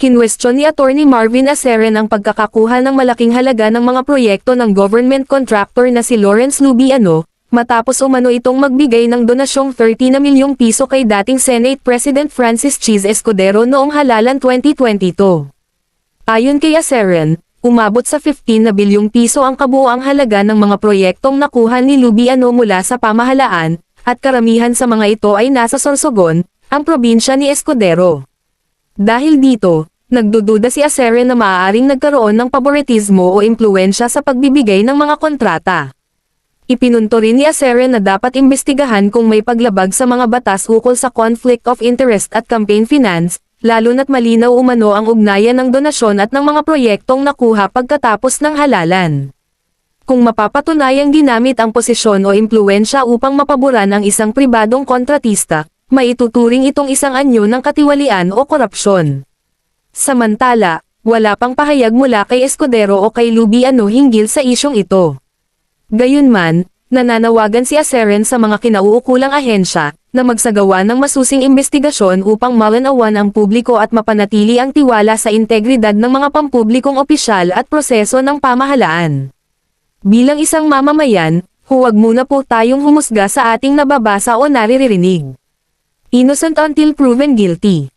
Kinwestiyon ni Attorney Marvin Aceren ang pagkakakuha ng malaking halaga ng mga proyekto ng government contractor na si Lawrence Lubiano, matapos umano itong magbigay ng donasyong 30 na milyong piso kay dating Senate President Francis Cheese Escudero noong halalan 2022. Ayon kay Aceren, umabot sa 15 na bilyong piso ang kabuoang halaga ng mga proyektong nakuha ni Lubiano mula sa pamahalaan, at karamihan sa mga ito ay nasa Sorsogon, ang probinsya ni Escudero. Dahil dito, nagdududa si Aceren na maaaring nagkaroon ng paboritismo o impluensya sa pagbibigay ng mga kontrata. Ipinunto rin ni Aceren na dapat imbestigahan kung may paglabag sa mga batas ukol sa conflict of interest at campaign finance, lalo na't malinaw umano ang ugnayan ng donasyon at ng mga proyektong nakuha pagkatapos ng halalan. Kung mapapatunayang ginamit ang posisyon o impluensya upang mapaboran ang isang pribadong kontratista, maituturing itong isang anyo ng katiwalian o korupsyon. Samantala, wala pang pahayag mula kay Escudero o kay Lubiano hinggil sa isyong ito. Gayunman, nananawagan si Aceren sa mga kinauukulang ahensya, na magsagawa ng masusing investigasyon upang malinawan ang publiko at mapanatili ang tiwala sa integridad ng mga pampublikong opisyal at proseso ng pamahalaan. Bilang isang mamamayan, huwag muna po tayong humusga sa ating nababasa o naririnig. Innocent until proven guilty.